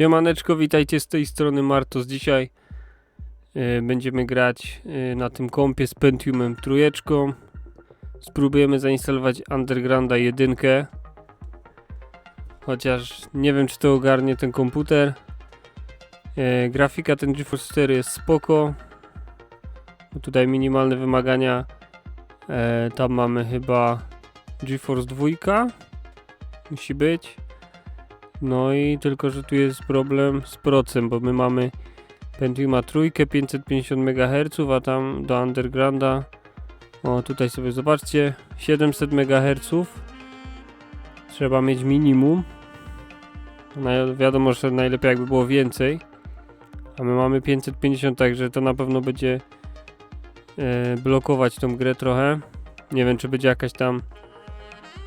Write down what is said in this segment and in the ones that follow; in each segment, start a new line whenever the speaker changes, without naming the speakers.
Siemaneczko, witajcie z tej strony Martos. Dzisiaj e, będziemy grać e, na tym kompie z Pentiumem trójeczką. Spróbujemy zainstalować Undergrounda 1. Chociaż nie wiem czy to ogarnie ten komputer. E, grafika ten GeForce 4 jest spoko. Tutaj minimalne wymagania. E, tam mamy chyba GeForce 2. Musi być. No i tylko, że tu jest problem z procem, bo my mamy Pentiuma trójkę 550 MHz, a tam do Undergrounda o tutaj sobie zobaczcie 700 MHz trzeba mieć minimum. Wiadomo, że najlepiej jakby było więcej a my mamy 550, także to na pewno będzie e, blokować tą grę trochę. Nie wiem, czy będzie jakaś tam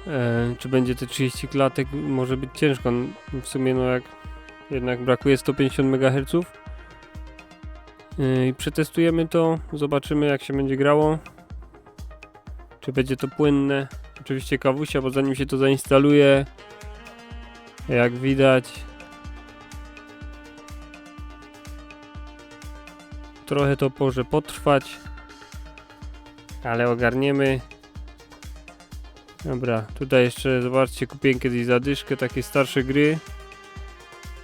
E, czy będzie te 30 klatek? Może być ciężko. W sumie, no jak jednak brakuje 150 MHz. E, I przetestujemy to, zobaczymy jak się będzie grało. Czy będzie to płynne. Oczywiście kawusia, bo zanim się to zainstaluje, jak widać, trochę to może potrwać, ale ogarniemy. Dobra, tutaj jeszcze zobaczcie, kupiłem kiedyś zadyszkę, takie starsze gry.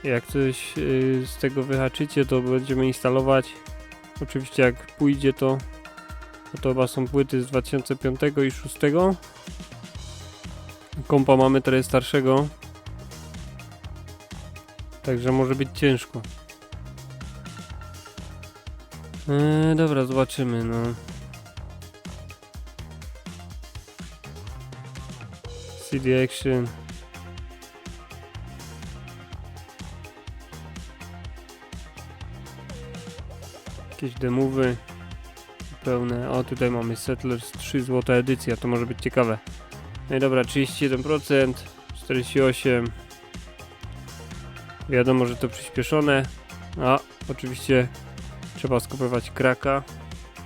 Jak coś yy, z tego wyhaczycie, to będziemy instalować. Oczywiście jak pójdzie to, bo to chyba są płyty z 2005 i 2006. Kompa mamy teraz starszego. Także może być ciężko. Eee, dobra, zobaczymy, no. CD Action. Jakieś demowy pełne. O, tutaj mamy Settlers 3 złota edycja, to może być ciekawe. No i dobra, 31%, 48. Wiadomo, że to przyspieszone. A, oczywiście trzeba skopiować kraka.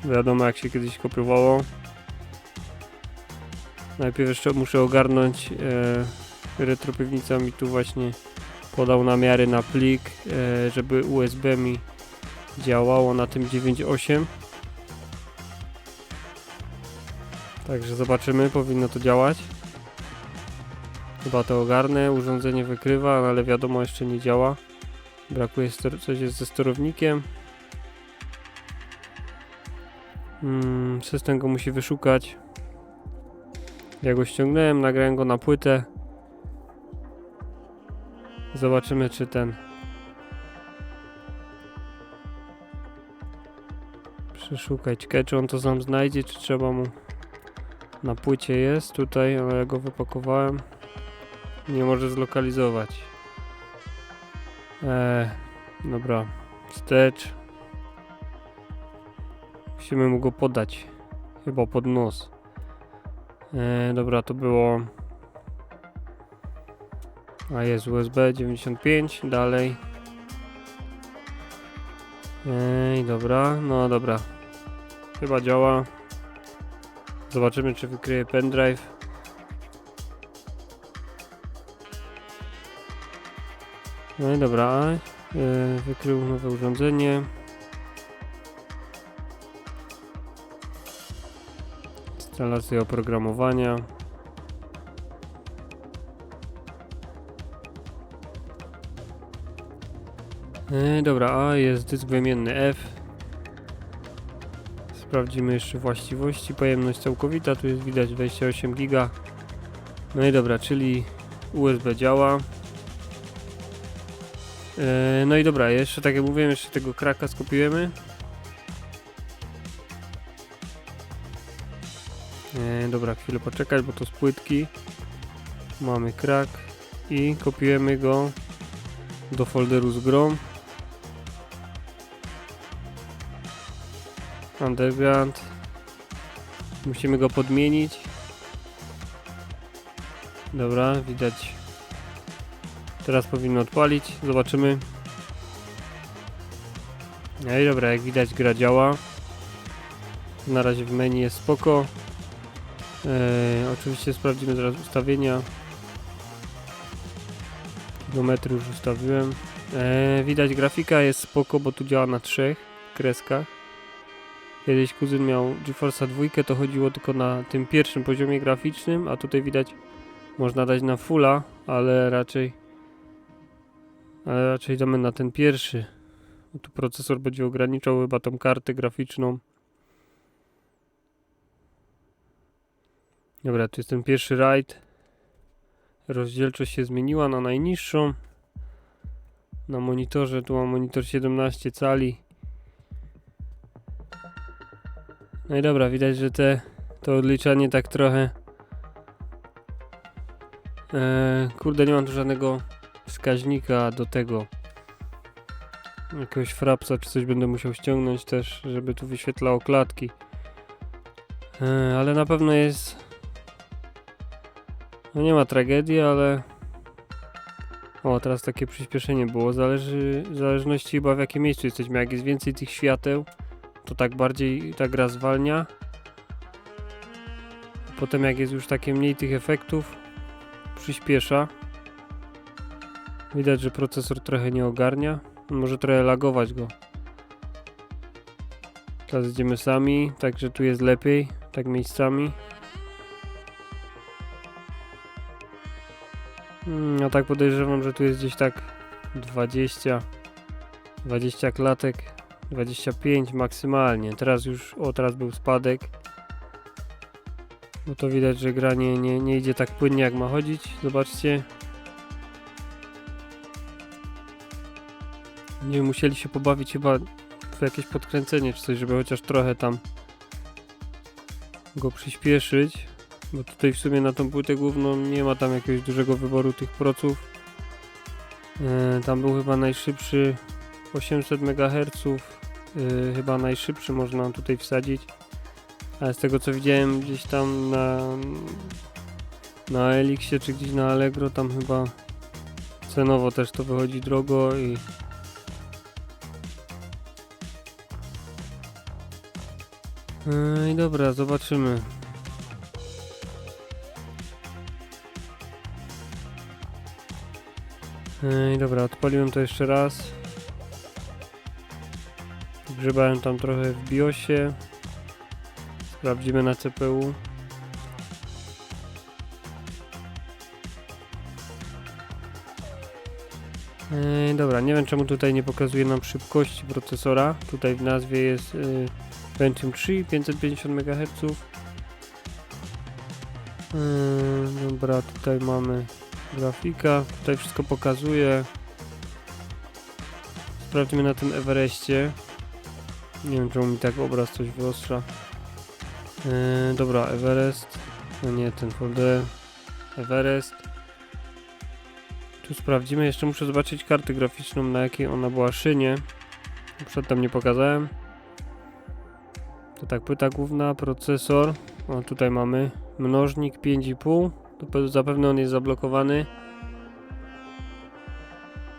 Wiadomo, jak się kiedyś kopiowało. Najpierw jeszcze muszę ogarnąć e, mi tu właśnie podał namiary na plik, e, żeby USB mi działało na tym 9.8 Także zobaczymy, powinno to działać. Chyba to ogarnę, urządzenie wykrywa, ale wiadomo jeszcze nie działa. Brakuje coś jest ze sterownikiem. Mm, System go musi wyszukać ja go ściągnąłem, nagrałem go na płytę. Zobaczymy, czy ten. Przeszukać, czy on to sam znajdzie, czy trzeba mu. Na płycie jest tutaj, ale ja go wypakowałem. Nie może zlokalizować. Eee, dobra. Wstecz. Musimy mu go podać. Chyba pod nos. E, dobra, to było. A jest USB 95, dalej. Ej, dobra, no dobra. Chyba działa. Zobaczymy, czy wykryje pendrive. No i dobra, e, wykrył nowe urządzenie. Instalacja oprogramowania. E, dobra, a jest dysk wymienny F. Sprawdzimy jeszcze właściwości. Pojemność całkowita, tu jest widać 28 giga. No i dobra, czyli USB działa. E, no i dobra, jeszcze tak jak mówiłem, jeszcze tego kraka skopiujemy. Dobra, chwilę poczekać, bo to z płytki. Mamy krak i kopiujemy go do folderu z grą. Underground. Musimy go podmienić. Dobra, widać. Teraz powinno odpalić. Zobaczymy. No i dobra, jak widać gra działa. Na razie w menu jest spoko. Eee, oczywiście sprawdzimy teraz ustawienia. Kilometry już ustawiłem. E, widać grafika jest spoko, bo tu działa na trzech kreskach. Kiedyś kuzyn miał GeForce'a dwójkę, to chodziło tylko na tym pierwszym poziomie graficznym, a tutaj widać można dać na fulla, ale raczej ale raczej damy na ten pierwszy. Tu procesor będzie ograniczał chyba tą kartę graficzną. Dobra, tu jest ten pierwszy raid. Rozdzielczość się zmieniła na najniższą. Na monitorze tu mam monitor 17 cali. No i dobra, widać, że te to odliczanie tak trochę. E, kurde, nie mam tu żadnego wskaźnika do tego. Jakiegoś frapsa czy coś będę musiał ściągnąć też, żeby tu wyświetlało klatki. E, ale na pewno jest. No nie ma tragedii, ale. O, teraz takie przyspieszenie było. Zależy, w zależności chyba w jakim miejscu jesteśmy. Jak jest więcej tych świateł, to tak bardziej ta gra zwalnia. Potem jak jest już takie mniej tych efektów, przyspiesza. Widać, że procesor trochę nie ogarnia. Może trochę lagować go. Teraz idziemy sami, także tu jest lepiej, tak miejscami. Ja tak podejrzewam, że tu jest gdzieś tak 20, 20 klatek, 25 maksymalnie. Teraz już, o teraz był spadek. Bo to widać, że gra nie, nie, nie idzie tak płynnie jak ma chodzić. Zobaczcie. Nie musieli się pobawić chyba w jakieś podkręcenie czy coś, żeby chociaż trochę tam go przyspieszyć. Bo tutaj w sumie na tą płytę główną nie ma tam jakiegoś dużego wyboru tych proców. E, tam był chyba najszybszy 800 MHz. E, chyba najszybszy można tutaj wsadzić. Ale z tego co widziałem gdzieś tam na na Elixie czy gdzieś na Allegro tam chyba cenowo też to wychodzi drogo i E, I dobra, zobaczymy. E, I dobra, odpaliłem to jeszcze raz. Grzebałem tam trochę w BIOSie. Sprawdzimy na CPU. E, dobra, nie wiem czemu tutaj nie pokazuje nam szybkości procesora. Tutaj w nazwie jest y, Pentium 3 550 MHz. Dobra, tutaj mamy grafika. Tutaj wszystko pokazuje. Sprawdźmy na tym Everestie. Nie wiem czemu mi tak obraz coś wyostrza. Yy, dobra, Everest. No nie, ten folder. Everest. Tu sprawdzimy. Jeszcze muszę zobaczyć kartę graficzną, na jakiej ona była szynie. Przedtem nie pokazałem. To tak, płyta główna, procesor. O, tutaj mamy mnożnik 5,5. Zapewne on jest zablokowany.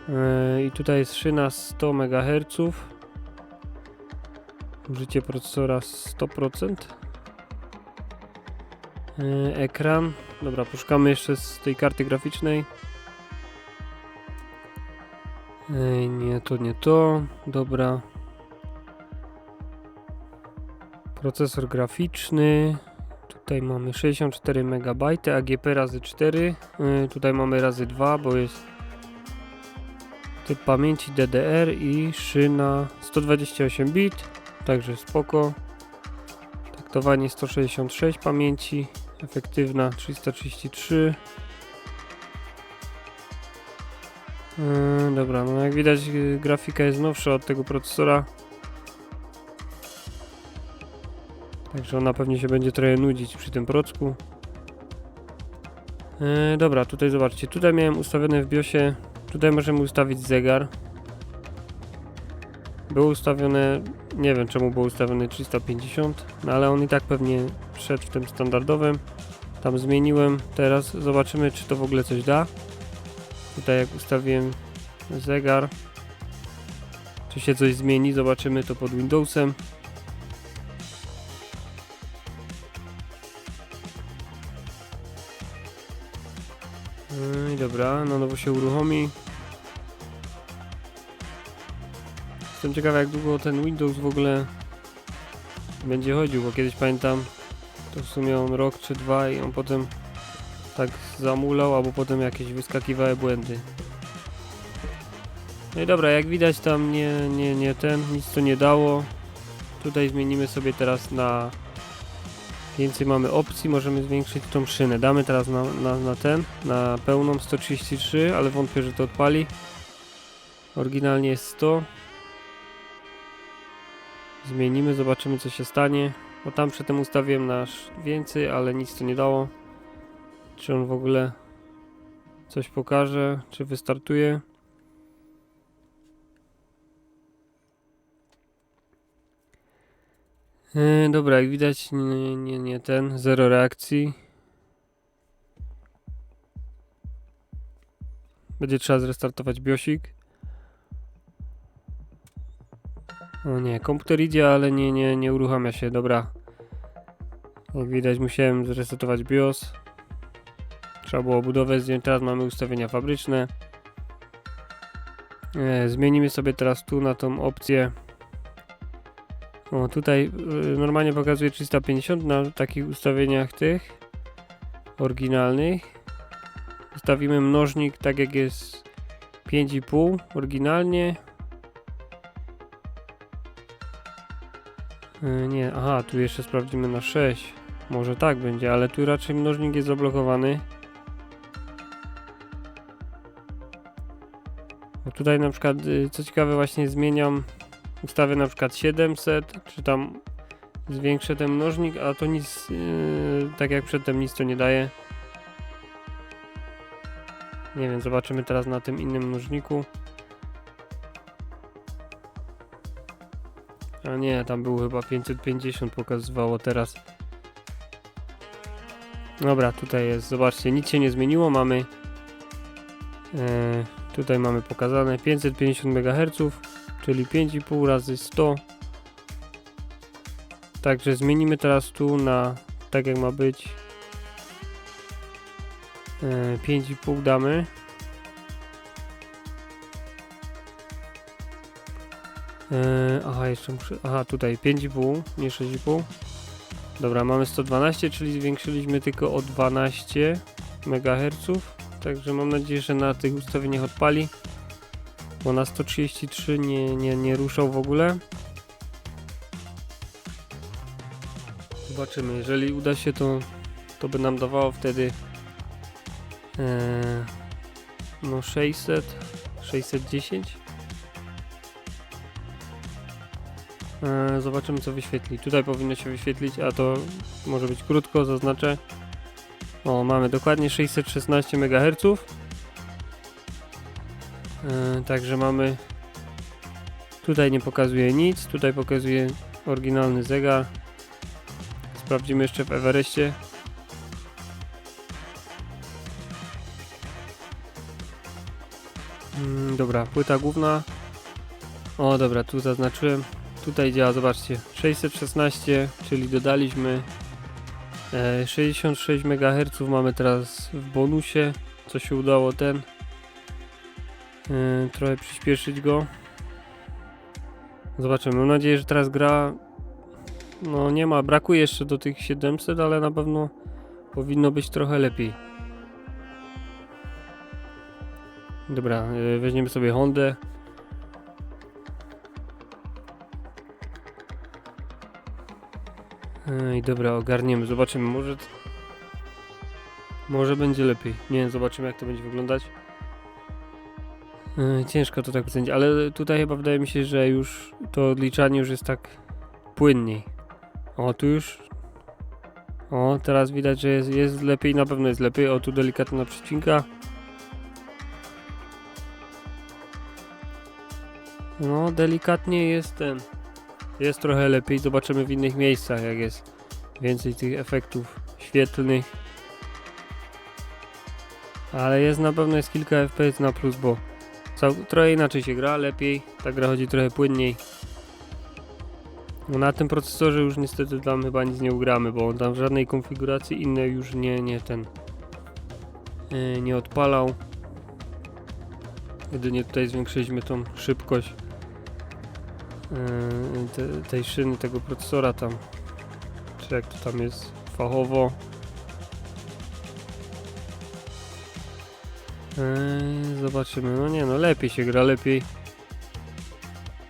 Yy, I tutaj jest szyna 100 MHz. Użycie procesora 100%. Yy, ekran. Dobra, poszukamy jeszcze z tej karty graficznej. Yy, nie, to nie to. Dobra. Procesor graficzny. Tutaj mamy 64 MB, AGP razy 4. Yy, tutaj mamy razy 2, bo jest typ pamięci DDR i szyna 128 bit. Także spoko. Taktowanie 166 pamięci. Efektywna 333. Yy, dobra, no jak widać yy, grafika jest nowsza od tego procesora. Także ona pewnie się będzie trochę nudzić przy tym procku. Yy, dobra, tutaj zobaczcie. Tutaj miałem ustawione w BIOSie. Tutaj możemy ustawić zegar. Było ustawione, nie wiem czemu było ustawione 350, no ale on i tak pewnie wszedł w tym standardowym. Tam zmieniłem. Teraz zobaczymy, czy to w ogóle coś da. Tutaj jak ustawiłem zegar, czy się coś zmieni. Zobaczymy to pod Windowsem. No nowo się uruchomi. Jestem ciekawy jak długo ten Windows w ogóle będzie chodził, bo kiedyś pamiętam to w sumie on rok czy dwa i on potem tak zamulał, albo potem jakieś wyskakiwały błędy. No i dobra, jak widać tam nie, nie, nie ten, nic to nie dało. Tutaj zmienimy sobie teraz na więcej mamy opcji, możemy zwiększyć tą szynę. Damy teraz na, na, na ten, na pełną 133, ale wątpię, że to odpali. Oryginalnie jest 100. Zmienimy, zobaczymy co się stanie. Bo tam przedtem ustawiłem nasz więcej, ale nic to nie dało. Czy on w ogóle coś pokaże, czy wystartuje. Yy, dobra, jak widać, nie, nie, nie ten, zero reakcji. Będzie trzeba zrestartować biosik. O nie, komputer idzie, ale nie, nie, nie uruchamia się, dobra. Jak widać musiałem zresetować BIOS. Trzeba było budowę zdjąć, teraz mamy ustawienia fabryczne. E, zmienimy sobie teraz tu na tą opcję. O, tutaj y, normalnie pokazuje 350 na takich ustawieniach tych oryginalnych. Ustawimy mnożnik tak jak jest 5,5 oryginalnie. Y, Nie, aha, tu jeszcze sprawdzimy na 6. Może tak będzie, ale tu raczej mnożnik jest zablokowany. Bo tutaj na przykład, y, co ciekawe, właśnie zmieniam, ustawię na przykład 700, czy tam zwiększę ten mnożnik, a to nic, yy, tak jak przedtem, nic to nie daje. Nie wiem, zobaczymy teraz na tym innym mnożniku. A nie, tam był chyba 550 pokazywało teraz. Dobra, tutaj jest, zobaczcie, nic się nie zmieniło, mamy e, tutaj mamy pokazane 550 MHz, czyli 5,5 razy 100. Także zmienimy teraz tu na tak jak ma być. E, 5,5 damy. E, aha, jeszcze muszę. Aha, tutaj 5,5, nie 6,5. Dobra, mamy 112, czyli zwiększyliśmy tylko o 12 MHz. Także mam nadzieję, że na tych ustawieniach odpali. Bo na 133 nie, nie, nie ruszał w ogóle. Zobaczymy, jeżeli uda się to, to by nam dawało wtedy e, no 600, 610. E, zobaczymy co wyświetli. Tutaj powinno się wyświetlić, a to może być krótko, zaznaczę. O, mamy dokładnie 616 MHz. E, także mamy. Tutaj nie pokazuje nic, tutaj pokazuje oryginalny zegar. Sprawdzimy jeszcze w Everestie. Mm, dobra, płyta główna. O, dobra, tu zaznaczyłem. Tutaj działa, zobaczcie, 616, czyli dodaliśmy e, 66 MHz mamy teraz w bonusie, co się udało ten e, trochę przyspieszyć go. Zobaczymy, mam nadzieję, że teraz gra no nie ma, brakuje jeszcze do tych 700, ale na pewno powinno być trochę lepiej. Dobra, e, weźmiemy sobie Hondę. Ej, dobra, ogarniemy, zobaczymy, może... Może będzie lepiej. Nie zobaczymy jak to będzie wyglądać. Ej, ciężko to tak ocenić, ale tutaj chyba wydaje mi się, że już to odliczanie już jest tak płynniej. O, tu już... O, teraz widać, że jest, jest lepiej, na pewno jest lepiej. O, tu delikatna przycinka. No, delikatnie jest ten. Jest trochę lepiej, zobaczymy w innych miejscach, jak jest więcej tych efektów świetlnych. Ale jest na pewno jest kilka FPS na plus, bo cał, trochę inaczej się gra, lepiej, ta gra chodzi trochę płynniej. No na tym procesorze już niestety tam chyba nic nie ugramy, bo on tam w żadnej konfiguracji innej już nie, nie ten yy, nie odpalał. Jedynie tutaj zwiększyliśmy tą szybkość yy, te, tej szyny, tego procesora tam. Czy jak to tam jest fachowo. Yy, zobaczymy. No nie no, lepiej się gra, lepiej.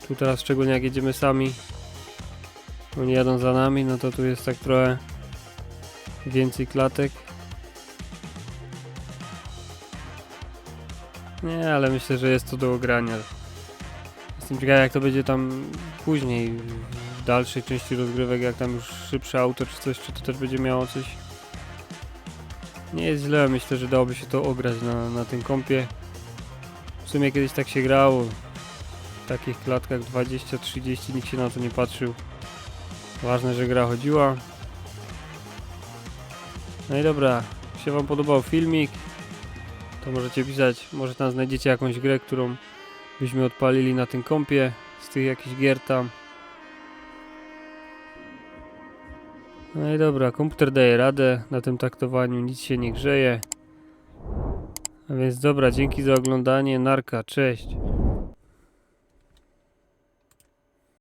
Tu teraz szczególnie jak jedziemy sami. Oni jadą za nami, no to tu jest tak trochę więcej klatek. Nie, ale myślę, że jest to do ogrania. Jestem ciekaw jak to będzie tam później, w dalszej części rozgrywek, jak tam już szybsze auto czy coś, czy to też będzie miało coś. Nie jest źle, myślę, że dałoby się to ograć na, na tym kompie. W sumie kiedyś tak się grało. W takich klatkach 20-30 nikt się na to nie patrzył. Ważne, że gra chodziła. No i dobra, się wam podobał filmik, to możecie pisać, może tam znajdziecie jakąś grę, którą byśmy odpalili na tym kompie, z tych jakichś gier tam. No i dobra, komputer daje radę na tym taktowaniu, nic się nie grzeje. A więc dobra, dzięki za oglądanie, narka, cześć.